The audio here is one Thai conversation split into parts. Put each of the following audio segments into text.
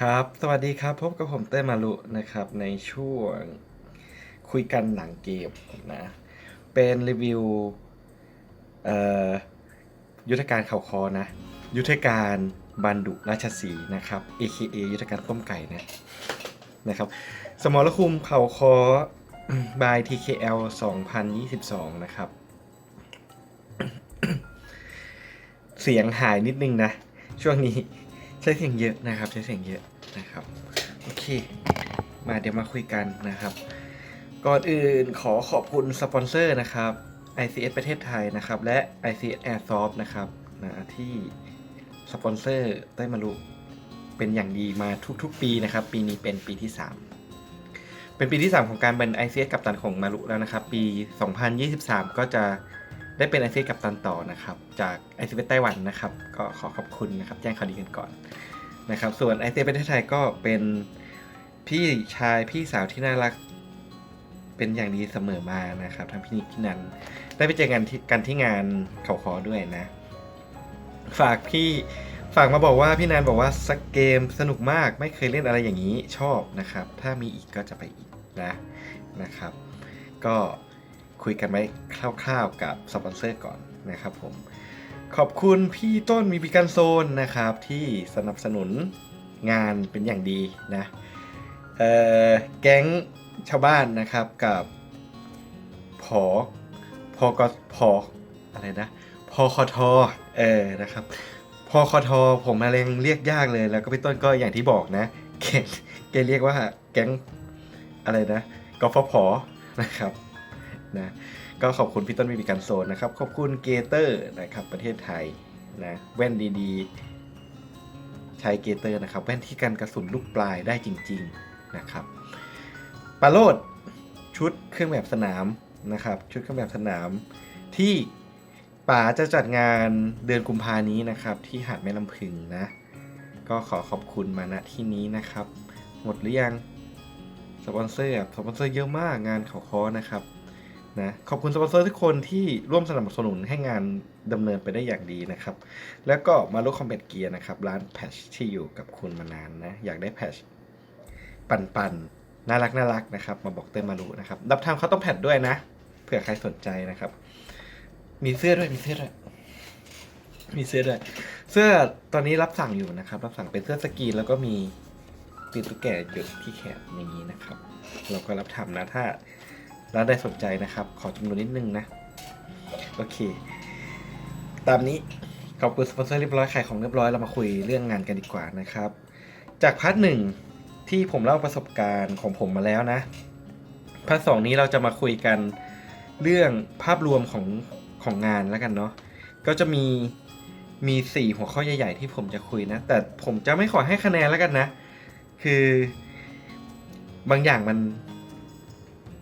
ครับ สวัสดีครับ พบกับผมเต้มารุนะครับ ในช่วงคุยกันหลังเกมนะ เป็นรีวิวยุทธการเข่าคอนะ ยุทธการบันดุราชสีนะครับ AKA ยุทธการต้มไก่นะนะครับ สมรภูมิเข่าคอ by TKL 2022 นะครับ เสียงหายนิดนึงนะ ช่วงนี้ ใช้เสียงเยอะนะครับ ใช้เสียงเยอะนะครับ โอเค มาเดี๋ยวมาคุยกันนะครับ ก่อนอื่นขอขอบคุณสปอนเซอร์นะครับ ICS ประเทศไทยนะครับ และ ICS Airsoft นะครับนะที่สปอนเซอร์ได้มารู้เป็นอย่างดีมาทุกๆ ปีนะครับ ปีนี้เป็นปีที่ 3 เป็นปีที่ 3 ของการเป็น ICS กัปตันของมารุแล้วนะครับ ปี 2023 ก็จะ ได้เป็น ICS กัปตันต่อนะครับ จาก ICS ไต้หวันนะครับ ก็ขอขอบคุณนะครับ แจ้งข่าวดีกันก่อนนะครับ ส่วน ICS ประเทศไทยก็เป็นพี่ชายพี่สาวที่น่ารักเป็นอย่างดีเสมอมานะครับทั้งพี่นิกพี่นันได้ไปเจอกันที่กันที่งานเขาคอด้วยนะ ฝากพี่ฝากมาบอกว่าพี่นันบอกว่าสักเกมสนุกมากไม่เคยเล่นอะไรอย่างนี้ชอบนะครับ ถ้ามีอีกก็จะไปอีกนะนะครับ ก็ คุยกันไว้คร่าวๆกับสปอนเซอร์ก่อนนะครับผม ขอบคุณพี่ต้นมีพิการโซนนะครับที่สนับสนุนงานเป็นอย่างดีนะแก๊งชาวบ้านนะครับกับพอพอกพออะไรนะพอคอทอเออนะครับพอคอทอผมมาเรงเรียกยากเลยแล้วก็พี่ต้นก็อย่างที่บอกนะแกแกเรียกว่าแก๊งอะไรนะกฟผนะครับ นะก็ขอบคุณพี่ต้นมีพิการโซนนะครับ ขอบคุณเกเตอร์นะครับประเทศไทยนะแว่นดีๆ ใช้เกเตอร์นะครับแว่นที่กันกระสุนลูกปลายได้จริงๆนะครับปาโลดชุดเครื่องแบบสนามนะครับชุดเครื่องแบบสนามที่ป๋าจะจัดงานเดือนกุมภานี้นะครับ ที่หาดแม่ลำพึงนะ ก็ขอขอบคุณมาณที่นี้นะครับ หมดหรือยังสปอนเซอร์สปอนเซอร์เยอะมากงานเขาคอนะครับ นะขอบคุณสปอนเซอร์ทุกคนที่ร่วมสนับสนุนให้งานดำเนินไปได้อย่างดีนะครับ แล้วก็มาลุคอมเบตเกียร์นะครับ ร้านแพชที่อยู่กับคุณมานานนะ อยากได้แพชปันปันๆ น่ารักน่ารักนะครับ มาบอกเต้ยมารุนะครับ รับทำเขาต้องแพดด้วยนะ เผื่อใครสนใจนะครับ มีเสื้อด้วยมีเสื้อด้วยมีเสื้อด้วยเสื้อตอนนี้รับสั่งอยู่นะครับ รับสั่งเป็นเสื้อสกรีนแล้วก็มีตีนตุ๊กแกอยู่ที่แขนอย่างนี้นะครับ เราก็รับทำนะถ้า ร้าได้สนใจนะครับ ขอจำนวนนิดนึงนะ โอเค ตามนี้ขอบคุณสปอนเซอร์เรียบร้อยขายของเรียบร้อยเรามาคุยเรื่องงานกันดีกว่านะครับ จากพาร์ทหนึ่งที่ผมเล่าประสบการณ์ของผมมาแล้วนะพาร์ทสองนี้เราจะมาคุยกันเรื่องภาพรวมของของงานแล้วกันเนาะก็จะมีมีสี่หัวข้อใหญ่ ๆ ที่ผมจะคุยนะ แต่ผมจะไม่ขอให้คะแนนแล้วกันนะ คือบางอย่างมัน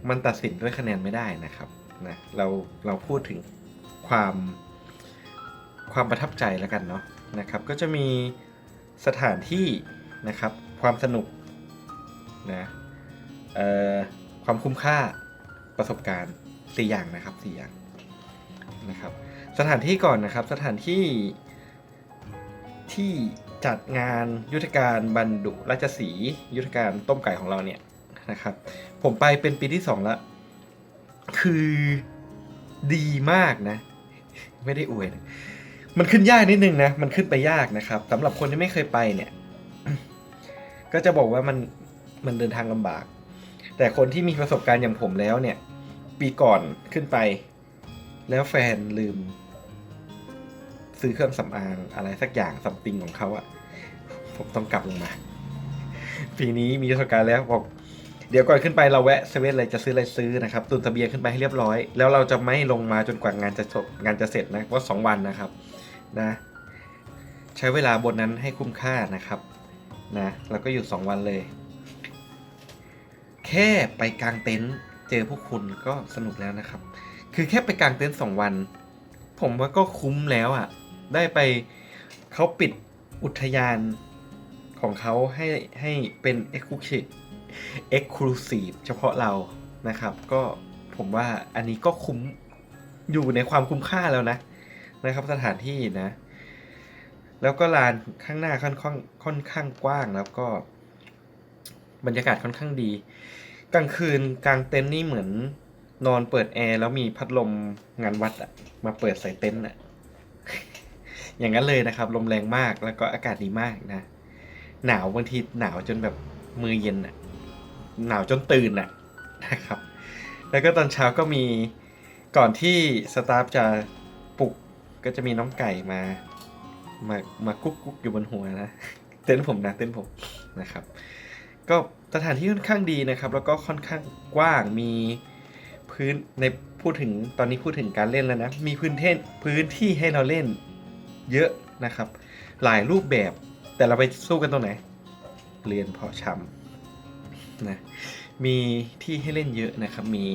มันตัดสินด้วยคะแนนไม่ได้นะครับนะเราเราพูดถึงความความประทับใจแล้วกันเนาะนะครับ ก็จะมีสถานที่นะครับ ความสนุกนะเอ่อความคุ้มค่าประสบการณ์สี่อย่างนะครับสี่อย่างนะครับสถานที่ก่อนนะครับสถานที่ที่จัดงานยุทธการบรรดุราชสียุทธการต้มไก่ของเราเนี่ย นะครับ ผมไปเป็นปีที่สองแล้วคือดีมากนะ ไม่ได้อวยนะมันขึ้นยากนิดนึงนะ มันขึ้นไปยากนะครับสำหรับคนที่ไม่เคยไปเนี่ย ก็จะบอกว่ามันมันเดินทางลำบาก แต่คนที่มีประสบการณ์อย่างผมแล้วเนี่ย ปีก่อนขึ้นไป แล้วแฟนลืม ซื้อเครื่องสำอางอะไรสักอย่างซัมติงของเขาอะผมต้องกลับลงมา ปีนี้มีประสบการณ์แล้วบอก เดี๋ยวก่อนขึ้นไปเราแวะเซเว่นเลยจะซื้ออะไรซื้อนะครับตุนทะเบียนขึ้นไปให้เรียบร้อย แล้วเราจะไม่ลงมาจนกว่างานจะจบงานจะเสร็จนะว่าสองวันนะครับนะใช้เวลาบนนั้นให้คุ้มค่านะครับนะแล้วก็อยู่สองวันเลย แค่ไปกลางเต็นท์เจอพวกคุณก็สนุกแล้วนะครับ คือแค่ไปกลางเต็นท์สองวัน ผมว่าก็คุ้มแล้วอะ่ะ ได้ไปเขาปิดอุทยานของเขาให้ให้เป็น Exclusive Exclusive เฉพาะเรานะครับ ก็ผมว่าอันนี้ก็คุ้มอยู่ในความคุ้มค่าแล้วนะนะครับสถานที่นะ แล้วก็ลานข้างหน้าค่อนข้างค่อนข้างกว้างแล้วก็ บรรยากาศค่อนข้างดี กลางคืนกลางเต็นท์นี่เหมือนนอนเปิดแอร์แล้วมีพัดลมงานวัดอะมาเปิดใส่เต็นท์อะอย่างนั้นเลยนะครับ ลมแรงมากแล้วก็อากาศดีมากนะ หนาวบางทีหนาวจนแบบมือเย็นอะ หนาวจนตื่นอะนะครับ แล้วก็ตอนเช้าก็มีก่อนที่สตาฟจะปลุกก็จะมีน้องไก่มามามากุ๊กกุ๊กอยู่บนหัวนะ เต้นผมนะเต้นผมนะครับ ก็สถานที่ค่อนข้างดีนะครับ แล้วก็ค่อนข้างกว้างมีพื้นในพูดถึงตอนนี้พูดถึงการเล่นแล้วนะมีพื้นที่พื้นที่ให้เราเล่นเยอะนะครับ หลายรูปแบบแต่เราไปสู้กันตรงไหนเรียนเพาะชำ นะมีที่ให้เล่นเยอะนะครับ มี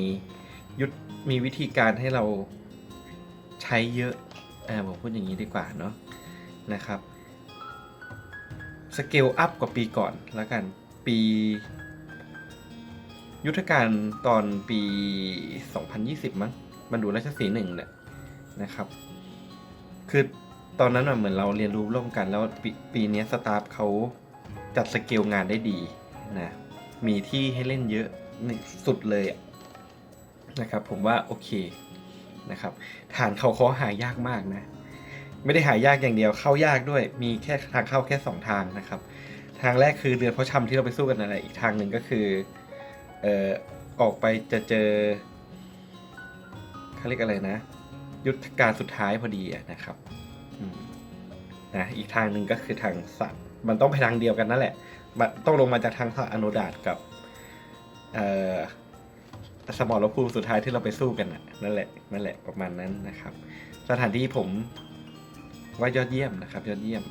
ยุทธมีวิธีการให้เราใช้เยอะอ่าผมพูดอย่างนี้ดีกว่าเนาะนะครับสเกลอัพกว่าปีก่อนแล้วกันปี ยุทธการตอนปี 2020 มั้งมันดูราชสีหนึ่งเนี่ยนะครับ คือตอนนั้นเหมือนเราเรียนรู้ร่วมกันแล้วปปีนี้สตาฟเขาจัดสเกลงานได้ดีนะ มีที่ให้เล่นเยอะสุดเลยนะครับ ผมว่าโอเคนะครับฐานเขาเขาหายากมากนะ ไม่ได้หายากอย่างเดียวเข้ายากด้วย มีแค่ทางเข้าแค่สองทางนะครับ ทางแรกคือเรือเพาะชำที่เราไปสู้กันนั่นแหละอีกทางหนึ่งก็คือเอ่อออกไปจะเจอเขาเรียกอะไรนะ ยุทธการสุดท้ายพอดีนะครับนะอีกทางหนึ่งก็คือทางสัตว์มันต้องไปทางเดียวกันนั่นแหละ ต้องลงมาจากทางสัตว์อโนดาตกับเอ่อสมรภูมิสุดท้ายที่เราไปสู้กันนั่นแหละนั่นแหละประมาณนั้นนะครับ สถานที่ผมว่ายอดเยี่ยมนะครับ ยอดเยี่ยม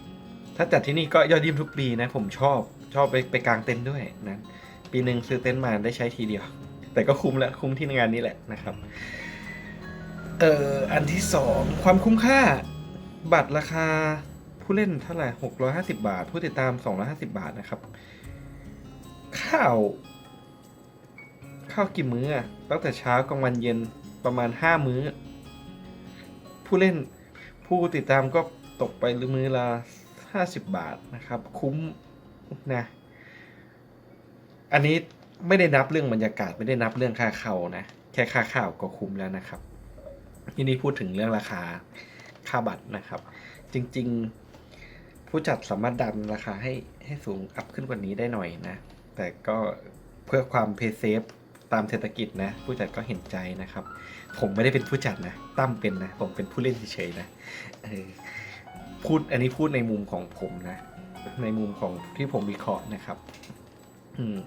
ถ้าจัดที่นี่ก็ยอดเยี่ยมทุกปีนะผมชอบชอบไปไปกางเต็นท์ด้วยนะปีหนึ่งซื้อเต็นท์มาได้ใช้ทีเดียว แต่ก็คุ้มแล้วคุ้มที่งานนี้แหละนะครับเอ่ออันที่สองความคุ้มค่า บัตรราคา ผู้เล่นเท่าไหร่หกร้อยห้าสิบาท ผู้ติดตามสองร้อยห้าสิบาทนะครับ ข้าว ข้าวกี่มื้อตั้งแต่เช้ากลางวันเย็นประมาณห้ามื้อ ผู้เล่นผู้ติดตามก็ตกไปหรือมื้อละห้าสิบบาทนะครับ คุ้มนะ อันนี้ไม่ได้นับเรื่องบรรยากาศไม่ได้นับเรื่องค่าเข้านะ แค่ค่าข้าวก็คุ้มแล้วนะครับทีนี้พูดถึงเรื่องราคาค่าบัตรนะครับ จริง ๆ ผู้จัดสามารถดันราคาให้ให้สูงอัพขึ้นกว่านี้ได้หน่อยนะ แต่ก็เพื่อความเพย์เซฟตามเศรษฐกิจนะ ผู้จัดก็เห็นใจนะครับ ผมไม่ได้เป็นผู้จัดนะตั้มเป็นนะ ผมเป็นผู้เล่นเฉยๆนะพูดอันนี้พูดในมุมของผมนะ ในมุมของที่ผมวิเคราะห์นะครับ อืม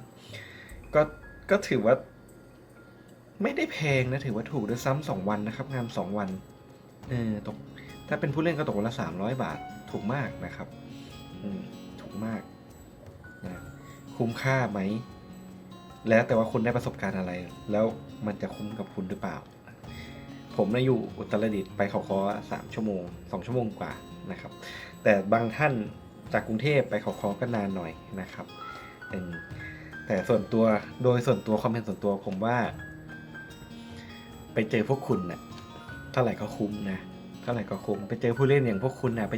ก็ก็ถือว่า ไม่ได้แพงนะ ถือว่าถูกด้วยซ้ำสองวันนะครับ งานสองวันเออตกถ้าเป็นผู้เล่นก็ตกวันละสามร้อยบาท ถูกมากนะครับอืมถูกมากนะคุ้มค่าไหม แล้วแต่ว่าคุณได้ประสบการณ์อะไร แล้วมันจะคุ้มกับคุณหรือเปล่า ผมนะอยู่อุตรดิตถ์ไปเขาคอสามชั่วโมงสองชั่วโมงกว่านะครับ แต่บางท่านจากกรุงเทพไปเขาคอก็นานหน่อยนะครับเออแต่ส่วนตัวโดยส่วนตัวความเป็นส่วนตัวผมว่า ไปเจอพวกคุณนะ่ะเท่าไหร่ก็คุ้มนะเท่าไหร่ก็คุ้มไปเจอผู้เล่นอย่างพวกคุณนะไป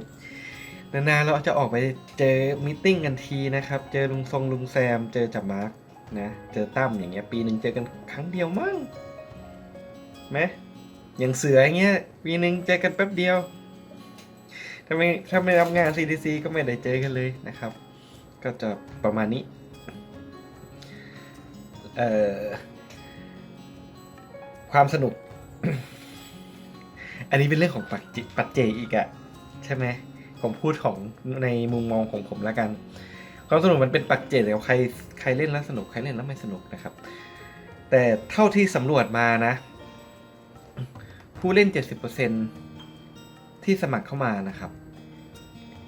นานๆเราจะออกไปเจอมิทติ้งกันทีนะครับ เจอลุงทรงลุงแซม เจอจับมาร์กนะ เจอตั้มอย่างเงี้ยปีหนึ่งเจอกันครั้งเดียวมั้งไหมอย่างเสืออย่างเงี้ยปีหนึ่งเจอกันแป๊บเดียวถ้าไม่ถ้าไม่รับงาน CDC ก็ไม่ได้เจอกันเลยนะครับ ก็จะประมาณนี้เอ่อความสนุก อันนี้เป็นเรื่องของปัจจิปัจเจกอีกอะใช่ไหม ผมพูดของในมุมมองของผมแล้วกันความสนุกมันเป็นปัจเจกแล้วใครใครเล่นแล้วสนุกใครเล่นแล้วไม่สนุกนะครับ แต่เท่าที่สำรวจมานะ ผู้เล่น 70%ที่สมัครเข้ามานะครับ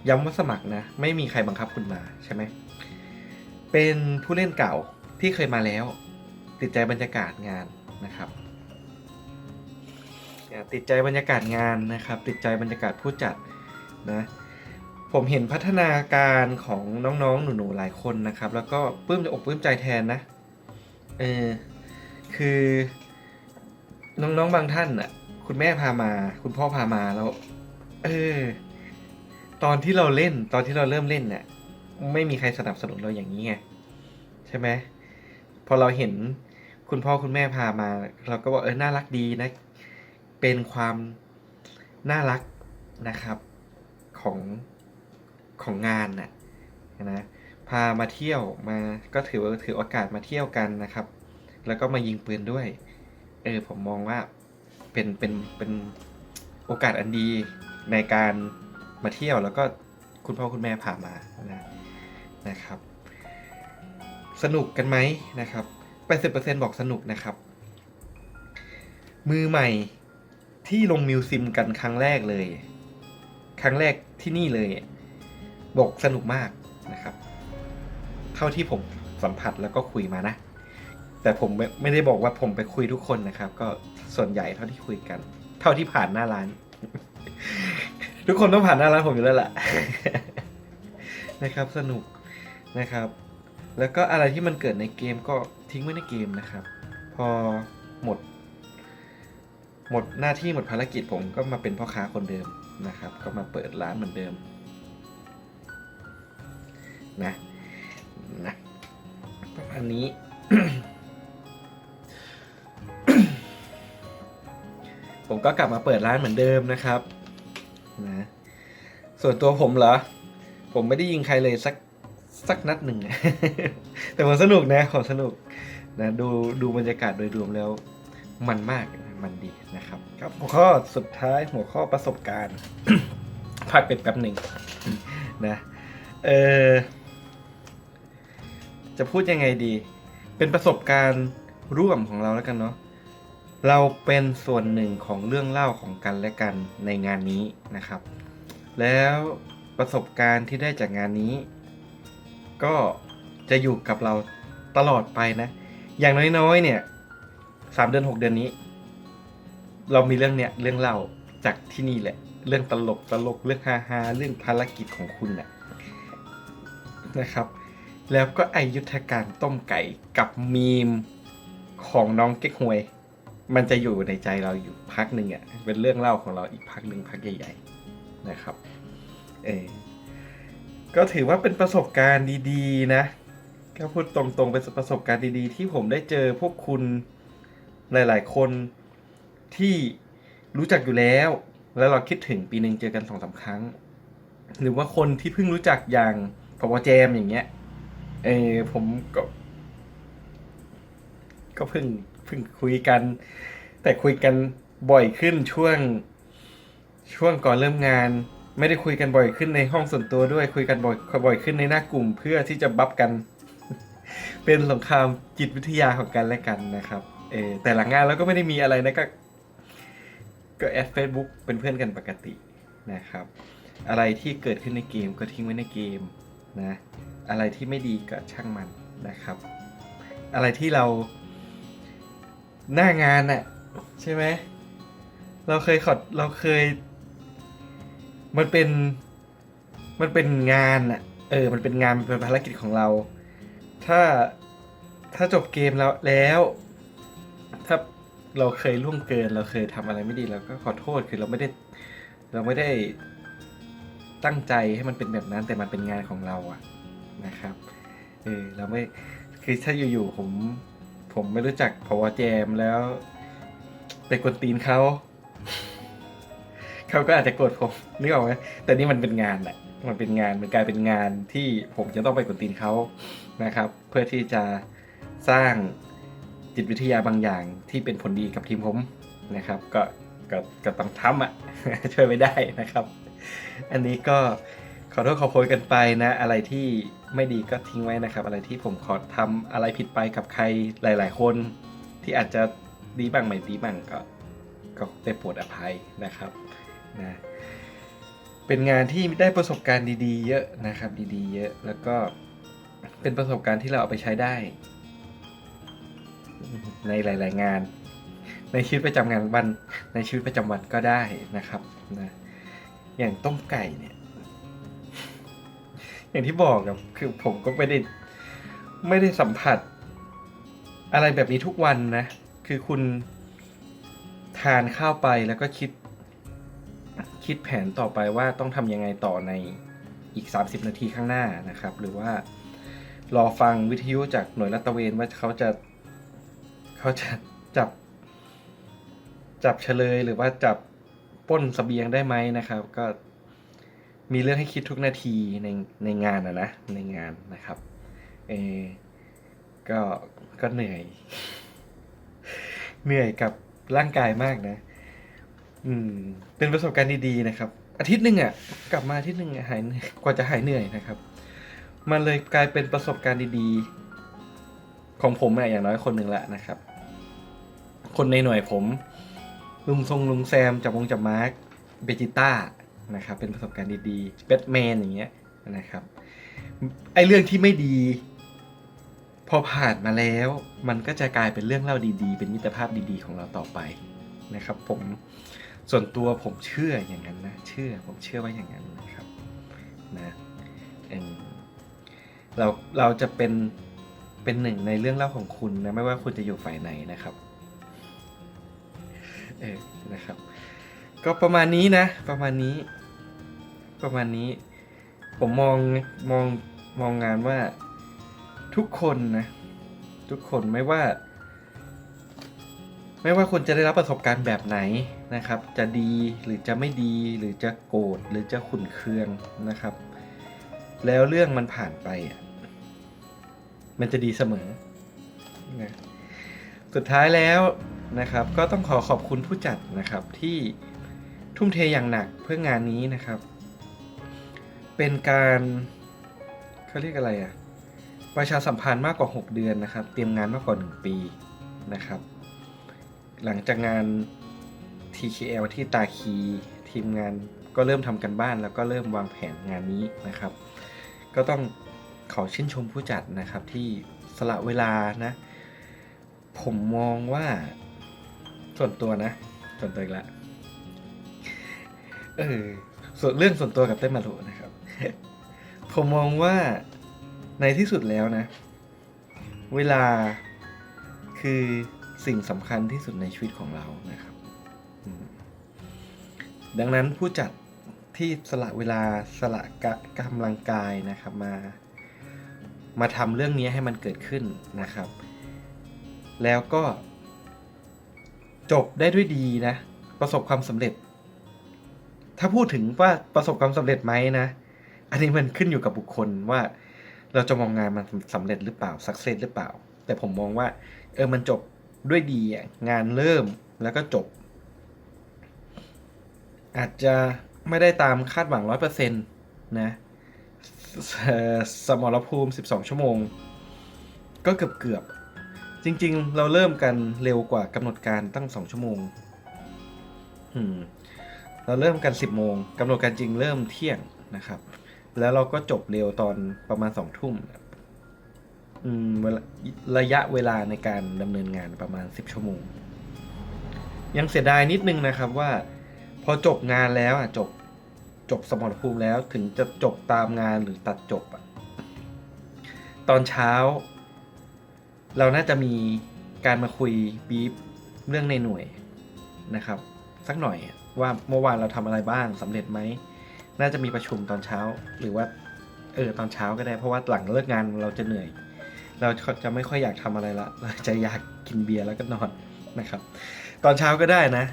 ย้ำว่าสมัครนะ ไม่มีใครบังคับคุณมาใช่ไหมเป็นผู้เล่นเก่าที่เคยมาแล้ว ติดใจบรรยากาศงานนะครับติดใจบรรยากาศงานนะครับ ติดใจบรรยากาศผู้จัดนะ ผมเห็นพัฒนาการของน้องๆ หนูๆ หลายคนนะครับ แล้วก็ปลื้มอกปลื้มใจแทนนะ เออ คือน้องๆ บางท่านน่ะ คุณแม่พามา คุณพ่อพามาแล้ว เออ ตอนที่เราเล่น ตอนที่เราเริ่มเล่นเนี่ยไม่มีใครสนับสนุนเราอย่างนี้ไง ใช่ไหม พอเราเห็นคุณพ่อคุณแม่พามา เราก็บอกเออ น่ารักดีนะ เป็นความน่ารักนะครับ ของ ของงานน่ะนะพามาเที่ยวมาก็ถือว่าถือโอกาสมาเที่ยวกันนะครับ แล้วก็มายิงปืนด้วย เออผมมองว่าเป็นเป็นเป็นโอกาสอันดีในการมาเที่ยวแล้วก็คุณพ่อคุณแม่พามานะนะครับ สนุกกันไหมนะครับ80%บอกสนุกนะครับ มือใหม่ที่ลงมิวซิมกันครั้งแรกเลย ครั้งแรกที่นี่เลย บอกสนุกมากนะครับ เท่าที่ผมสัมผัสแล้วก็คุยมานะ แต่ผมไม่ไม่ได้บอกว่าผมไปคุยทุกคนนะครับ ก็ส่วนใหญ่เท่าที่คุยกัน เท่าที่ผ่านหน้าร้าน ทุกคนต้องผ่านหน้าร้านผมอยู่แล้วล่ะนะครับ สนุกนะครับ แล้วก็อะไรที่มันเกิดในเกมก็ทิ้งไว้ในเกมนะครับ พอหมด หมดหน้าที่หมดภารกิจผมก็มาเป็นพ่อค้าคนเดิมนะครับ ก็มาเปิดร้านเหมือนเดิม นะนะประมาณนี้ ผมก็กลับมาเปิดร้านเหมือนเดิมนะครับนะส่วนตัวผมเหรอ ผมไม่ได้ยิงใครเลยสักสักนัดหนึ่ง แต่ผมสนุกนะขอสนุกนะดูดูบรรยากาศโดยรวมแล้วมันมากมันดีนะครับ ครับหัวข้อสุดท้ายหัวข้อประสบการณ์พักเป็นแป๊บหนึ่งนะเออ จะพูดยังไงดี เป็นประสบการณ์ร่วมของเราแล้วกันเนาะเราเป็นส่วนหนึ่งของเรื่องเล่าของกันและกันในงานนี้นะครับ แล้วประสบการณ์ที่ได้จากงานนี้ ก็จะอยู่กับเราตลอดไปนะ อย่างน้อยๆ เนี่ยสามเดือนหกเดือนนี้ เรามีเรื่องเนี้ยเรื่องเล่าจากที่นี่แหละ เรื่องตลกตลกเรื่องฮาฮาเรื่องภารกิจของคุณน่ะนะครับ แล้วก็ไอยุทธการต้มไก่กับมีมของน้องเก๊กฮวย มันจะอยู่ในใจเราอยู่พักหนึ่งอะเป็นเรื่องเล่าของเราอีกพักหนึ่งพักใหญ่ๆนะครับเออก็ถือว่าเป็นประสบการณ์ดีๆ นะก็พูดตรงๆเป็นประสบการณ์ดีๆ ที่ผมได้เจอพวกคุณหลายๆ คนที่รู้จักอยู่แล้ว แล้วเราคิดถึงปีหนึ่งเจอกันสองสาครั้ง หรือว่าคนที่เพิ่งรู้จักอย่างพอแจมอย่างเงี้ย เออผมก็ ก็เพิ่งเพิ่งคุยกัน แต่คุยกันบ่อยขึ้นช่วง ช่วงก่อนเริ่มงาน ไม่ได้คุยกันบ่อยขึ้นในห้องส่วนตัวด้วย คุยกันบ่อยบ่อยขึ้นในหน้ากลุ่มเพื่อที่จะบัฟกัน เป็นสงครามจิตวิทยาของกันและกันนะครับ เออแต่หลังงานเราก็ไม่ได้มีอะไรนะก็ก็แอดเฟซบุ๊กเป็นเพื่อนกันปกตินะครับ อะไรที่เกิดขึ้นในเกมก็ทิ้งไว้ในเกม นะอะไรที่ไม่ดีก็ช่างมันนะครับ อะไรที่เราหน้างานน่ะใช่ไหมเราเคยขอดเราเคย มันเป็นมันเป็นงานอะเออ มันเป็นงานมันเป็นภารกิจของเรา ถ้าถ้าจบเกมแล้วแล้ว ถ้าเราเคยล่วงเกิน เราเคยทำอะไรไม่ดีเราก็ขอโทษคือเราไม่ได้ เราไม่ได้ ตั้งใจให้มันเป็นแบบนั้นแต่มันเป็นงานของเราอะนะครับเออเราไม่คือถ้าอยู่ๆผมผมไม่รู้จักพอแจมแล้วไปกวนตีนเขาเขาก็อาจจะโกรธผมนึกออกไหมแต่นี่มันเป็นงานแหละมันเป็นงานมันกลายเป็นงานที่ผมจะต้องไปกวนตีนเขานะครับ เพื่อที่จะสร้างจิตวิทยาบางอย่างที่เป็นผลดีกับทีมผมนะครับ ก็ก็ก็ต้องทำอะช่วยไม่ได้นะครับ อันนี้ก็ขอโทษขอโพยกันไปนะ อะไรที่ไม่ดีก็ทิ้งไว้นะครับ อะไรที่ผมขอทำอะไรผิดไปกับใครหลาย ๆ คน ที่อาจจะดีบ้างไม่ดีบ้างก็ก็ได้โปรดอภัยนะครับนะเป็นงานที่ได้ประสบการณ์ดี ๆ เยอะนะครับ ดีๆ เยอะแล้วก็เป็นประสบการณ์ที่เราเอาไปใช้ได้ ในหลาย ๆ งาน ในชีวิตประจำงานวันในชีวิตประจำวันก็ได้นะครับนะ อย่างต้มไก่เนี่ย อย่างที่บอกครับคือผมก็ไม่ได้ไม่ได้สัมผัส อะไรแบบนี้ทุกวันนะ คือคุณทานข้าวไปแล้วก็คิด คิดแผนต่อไปว่าต้องทำยังไงต่อในอีก 30 นาทีข้างหน้านะครับ หรือว่ารอฟังวิทยุจากหน่วยรัตเวนว่าเขาจะเขาจะจับ จับเฉลยหรือว่าจับ ป้นสเสบียงได้ไหมนะครับ ก็มีเรื่องให้คิดทุกนาทีในในงานอะนะในงานนะครับเออก็ก็เหนื่อย เหนื่อยกับร่างกายมากนะ อืม เป็นประสบการณ์ดีๆนะครับ อาทิตย์หนึ่งอะ กลับมาอาทิตย์หนึ่งอะหายเหนื่อยกว่าจะหายเหนื่อยนะครับ มันเลยกลายเป็นประสบการณ์ดีๆ ของผมอะอย่างน้อยคนหนึ่งละนะครับ คนในหน่วยผม ลุงทรงลุงแซมจับวงจับมาร์กเบจิต้านะครับเป็นประสบการณ์ดีๆแบทแมนอย่างเงี้ยนะครับไอเรื่องที่ไม่ดี พอผ่านมาแล้ว มันก็จะกลายเป็นเรื่องเล่าดีๆ เป็นมิตรภาพดีๆ ของเราต่อไปนะครับ ผมส่วนตัวผมเชื่ออย่างนั้นนะเชื่อผมเชื่อว่าอย่างนั้นนะครับนะเอิ่มเราเราจะเป็นเป็นหนึ่งในเรื่องเล่าของคุณนะไม่ว่าคุณจะอยู่ฝ่ายไหนนะครับ เออนะครับ ก็ประมาณนี้นะ ประมาณนี้ ประมาณนี้ ผมมองมองมองงานว่าทุกคนนะ ทุกคนไม่ว่า ไม่ว่าคุณจะได้รับประสบการณ์แบบไหนนะครับ จะดีหรือจะไม่ดีหรือจะโกรธหรือจะขุนเคืองนะครับ แล้วเรื่องมันผ่านไปอะมันจะดีเสมอนะสุดท้ายแล้ว นะครับ ก็ต้องขอขอบคุณผู้จัดนะครับที่ทุ่มเทอย่างหนักเพื่องานนี้นะครับ เป็นการเขาเรียกอะไรอะประชาสัมพันธ์มากกว่า 6 เดือนนะครับ เตรียมงานมากกว่า 1 ปีนะครับ หลังจากงาน TKL ที่ตาคีทีมงานก็เริ่มทำกันบ้าน แล้วก็เริ่มวางแผนงานนี้นะครับ ก็ต้องขอชื่นชมผู้จัดนะครับที่สละเวลานะ ผมมองว่า ส่วนตัวนะ ส่วนตัวอีกละเออส่วนเรื่องส่วนตัวกับเต้นมารุนะครับ ผมมองว่าในที่สุดแล้วนะ เวลาคือสิ่งสำคัญที่สุดในชีวิตของเรานะครับอืมดังนั้นผู้จัดที่สละเวลาสละกะกำลังกายนะครับมา มาทำเรื่องนี้ให้มันเกิดขึ้นนะครับ แล้วก็ จบได้ด้วยดีนะ ประสบความสำเร็จ ถ้าพูดถึงว่าประสบความสำเร็จไหมนะ อันนี้มันขึ้นอยู่กับบุคคลว่า เราจะมองงานมันสำเร็จหรือเปล่าสักเซสหรือเปล่า แต่ผมมองว่า เออมันจบด้วยดีงานเริ่มแล้วก็จบ อาจจะไม่ได้ตามคาดหวังร้อยเปอร์เซ็นต์นะสเอ่อสมรภูมิ 12 ชั่วโมง ก็เกือบเกือบ จริง ๆ เราเริ่มกันเร็วกว่ากำหนดการตั้ง2ชั่วโมงอืมเราเริ่มกัน 10โมงกำหนดการจริงเริ่มเที่ยงนะครับ แล้วเราก็จบเร็วตอนประมาณ2ทุ่มอืมระยะเวลาในการดำเนินงานประมาณ 10 ชั่วโมง ยังเสียดายนิดนึงนะครับว่า พอจบงานแล้วอะจบจบสมรภูมิแล้วถึงจะจบตามงานหรือตัดจบอะตอนเช้า เราน่าจะมีการมาคุยบีฟเรื่องในหน่วยนะครับ สักหน่อยว่าเมื่อวานเราทำอะไรบ้างสำเร็จไหม น่าจะมีประชุมตอนเช้า หรือว่าเออตอนเช้าก็ได้เพราะว่าหลังเลิกงานเราจะเหนื่อย เราจะไม่ค่อยอยากทำอะไรละเราจะอยากกินเบียร์แล้วก็นอนนะครับ ตอนเช้าก็ได้นะ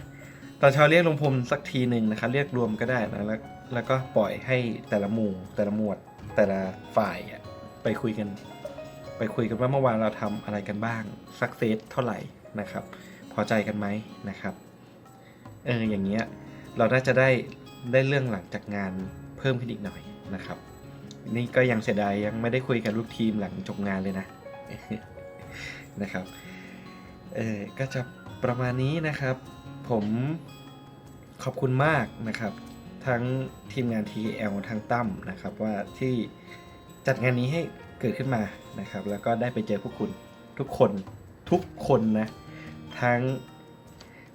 ตอนเช้าเรียกลงพรมสักทีหนึ่งนะครับเรียกรวมก็ได้นะแล้วแล้วก็ปล่อยให้แต่ละหมู่แต่ละหมวดแต่ละฝ่ายไปคุยกัน ไปคุยกันว่าเมื่อวานเราทำอะไรกันบ้างสักเซสเท่าไหร่นะครับ พอใจกันไหมนะครับเอออย่างเงี้ยเราน่าจะได้ได้เรื่องหลังจากงานเพิ่มขึ้นอีกหน่อยนะครับ นี่ก็ยังเสียดายยังไม่ได้คุยกับลูกทีมหลังจบงานเลยนะนะครับเออก็จะประมาณนี้นะครับ ผมขอบคุณมากนะครับ ทั้งทีมงาน TL ทั้งตั้มนะครับว่าที่จัดงานนี้ให้ เกิดขึ้นมานะครับ แล้วก็ได้ไปเจอพวกคุณทุกคนทุกคนนะ ทั้ง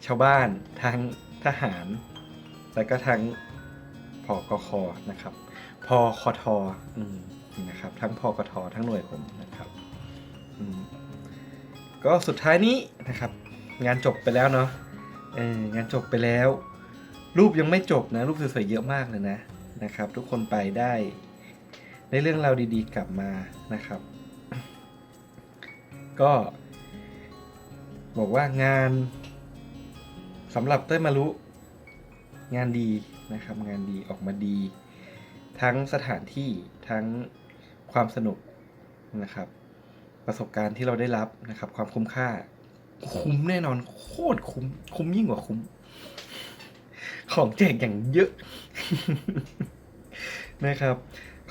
ชาวบ้าน ทั้งทหาร แล้วก็ทั้งพอกคนะครับพอคทอนะครับ ทั้งพอกททั้งหน่วยผมนะครับก็สุดท้ายนี้นะครับ งานจบไปแล้วเนาะเอองานจบไปแล้ว รูปยังไม่จบนะ รูปสวยๆเยอะมากเลยนะนะครับ ทุกคนไปได้ ได้เรื่องราวดีๆกลับมานะครับ ก็ บอกว่างานสำหรับเต้ยมารุงานดีนะครับ งานดีออกมาดี ทั้งสถานที่ทั้งความสนุกนะครับ ประสบการณ์ที่เราได้รับนะครับ ความคุ้มค่า คุ้มแน่นอนโคตรคุ้ม คุ้มยิ่งกว่าคุ้ม ของแจกอย่างเยอะนะครับ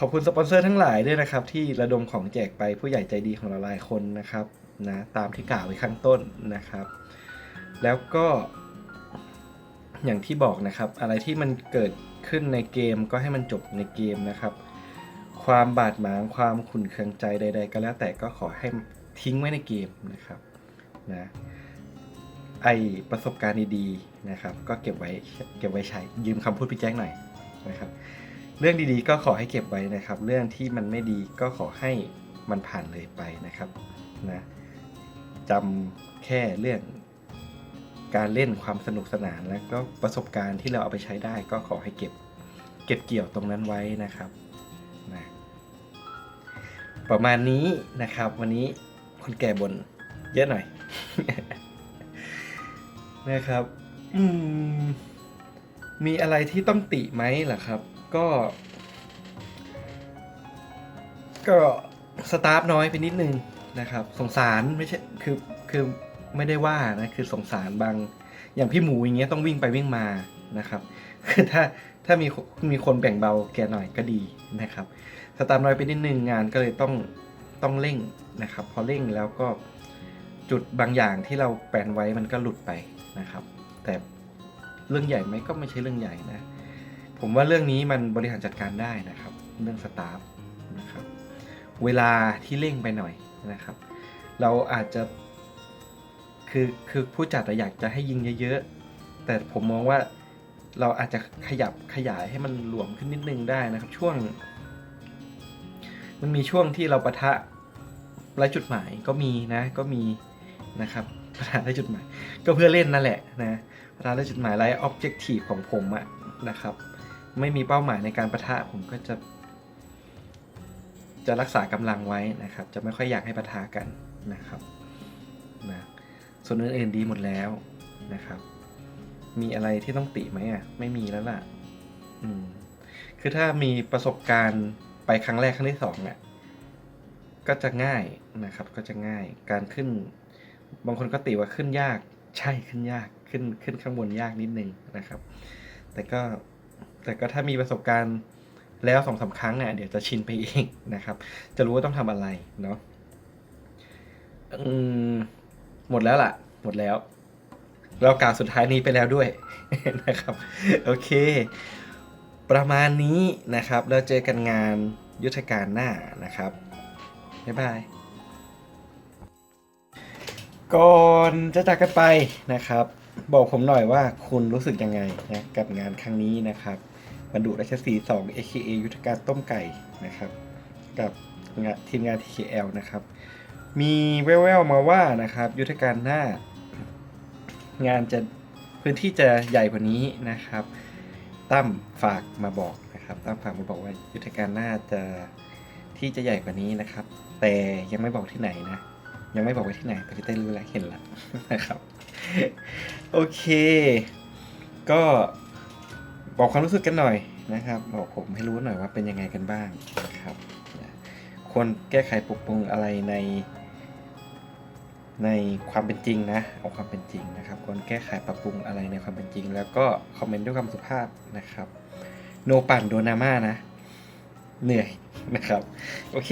ขอบคุณสปอนเซอร์ทั้งหลายด้วยนะครับ ที่ระดมของแจกไปผู้ใหญ่ใจดีของเราหลายคนนะครับนะตามที่กล่าวไว้ข้างต้นนะครับ แล้วก็อย่างที่บอกนะครับ อะไรที่มันเกิดขึ้นในเกมก็ให้มันจบในเกมนะครับ ความบาดหมางความขุ่นเคืองใจใด ๆ ก็แล้วแต่ก็ขอให้ทิ้งไว้ในเกมนะครับนะไอประสบการณ์ดีๆนะครับ ก็เก็บไว้เก็บไว้ใช้ยืมคำพูดพี่แจ้งหน่อยนะครับ เรื่องดีๆ ก็ขอให้เก็บไว้นะครับ เรื่องที่มันไม่ดีก็ขอให้มันผ่านเลยไปนะครับนะจำแค่เรื่องการเล่นความสนุกสนานแล้วก็ประสบการณ์ที่เราเอาไปใช้ได้ ก็ขอให้เก็บเก็บเกี่ยวตรงนั้นไว้นะครับนะประมาณนี้นะครับ วันนี้คนแก่บนเยอะหน่อยนะครับ อืมมีอะไรที่ต้องติไหมล่ะครับ ก็ ก็สตาฟน้อยไปนิดนึงนะครับ สงสารไม่ใช่คือคือไม่ได้ว่านะคือสงสารบางอย่างพี่หมูอย่างเงี้ยต้องวิ่งไปวิ่งมานะครับคือถ้าถ้ามีมีคนแบ่งเบาแกหน่อยก็ดีนะครับ สตาฟน้อยไปนิดนึงงานก็เลยต้องต้องเร่งนะครับ พอเร่งแล้วก็จุดบางอย่างที่เราแปลนไว้มันก็หลุดไปนะครับ แต่เรื่องใหญ่ไหมก็ไม่ใช่เรื่องใหญ่นะ ผมว่าเรื่องนี้มันบริหารจัดการได้นะครับ เรื่องสตาฟนะครับเวลาที่เร่งไปหน่อยนะครับ เราอาจจะคือคือผู้จัดอยากจะให้ยิงเยอะๆ แต่ผมมองว่าเราอาจจะขยับขยายให้มันหลวมขึ้นนิดนึงได้นะครับ ช่วง มันมีช่วงที่เราปะทะไรจุดหมายก็มีนะก็มีนะครับปะทะไรจุดหมาย ก็เพื่อเล่นนั่นแหละนะปะทะไรจุดหมายไรออบเจกตีฟของผมอะนะครับ ไม่มีเป้าหมายในการปะทะผมก็จะ จะรักษากำลังไว้นะครับ จะไม่ค่อยอยากให้ปะทะกันนะครับนะส่วนอื่นๆดีหมดแล้วนะครับ มีอะไรที่ต้องติไหมอะ ไม่มีแล้วล่ะ อืม คือถ้ามีประสบการณ์ไปครั้งแรกครั้งที่สองอะก็จะง่ายนะครับ ก็จะง่าย การขึ้น บางคนก็ติว่าขึ้นยาก ใช่ขึ้นยาก ขึ้นขึ้นข้างบนยากนิดนึงนะครับ แต่ก็ แต่ก็ถ้ามีประสบการณ์แล้วสองสาครั้งเนี่ยเดี๋ยวจะชินไปเองนะครับ จะรู้ว่าต้องทำอะไรเนาะหมดแล้วล่ะ หมดแล้ว เรากล่าวสุดท้ายนี้ไปแล้วด้วยนะครับ โอเค ประมาณนี้นะครับ แล้วเจอกันงานยุทธการหน้านะครับ บ๊ายบาย ก่อนจะจากกันไปนะครับ บอกผมหน่อยว่าคุณรู้สึกยังไงนะกับงานครั้งนี้นะครับ บรรดุราชสีห์2 AKA ยุทธการต้มไก่นะครับ กับทีมงาน TKL นะครับ มีแว่วๆมาว่านะครับ ยุทธการหน้างานจะพื้นที่จะใหญ่กว่านี้นะครับ ตั้มฝากมาบอกนะครับ ตั้มฝากมาบอกว่ายุทธการหน้าจะที่จะใหญ่กว่านี้นะครับ แต่ยังไม่บอกที่ไหนนะ ยังไม่บอกไปที่ไหน แต่พี่เต้รู้แล้วเห็นแล้วนะครับ โอเค ก็ บอกความรู้สึกกันหน่อยนะครับ บอกผมให้รู้หน่อยว่าเป็นยังไงกันบ้างนะครับควรแก้ไขปรับปรุงอะไรใน ในความเป็นจริงนะเอาความเป็นจริงนะครับควรแก้ไขปรับปรุงอะไรในความเป็นจริง แล้วก็คอมเมนต์ด้วยความสุภาพนะครับ โนปั่นโดนาม่านะ เหนื่อยนะครับ โอเค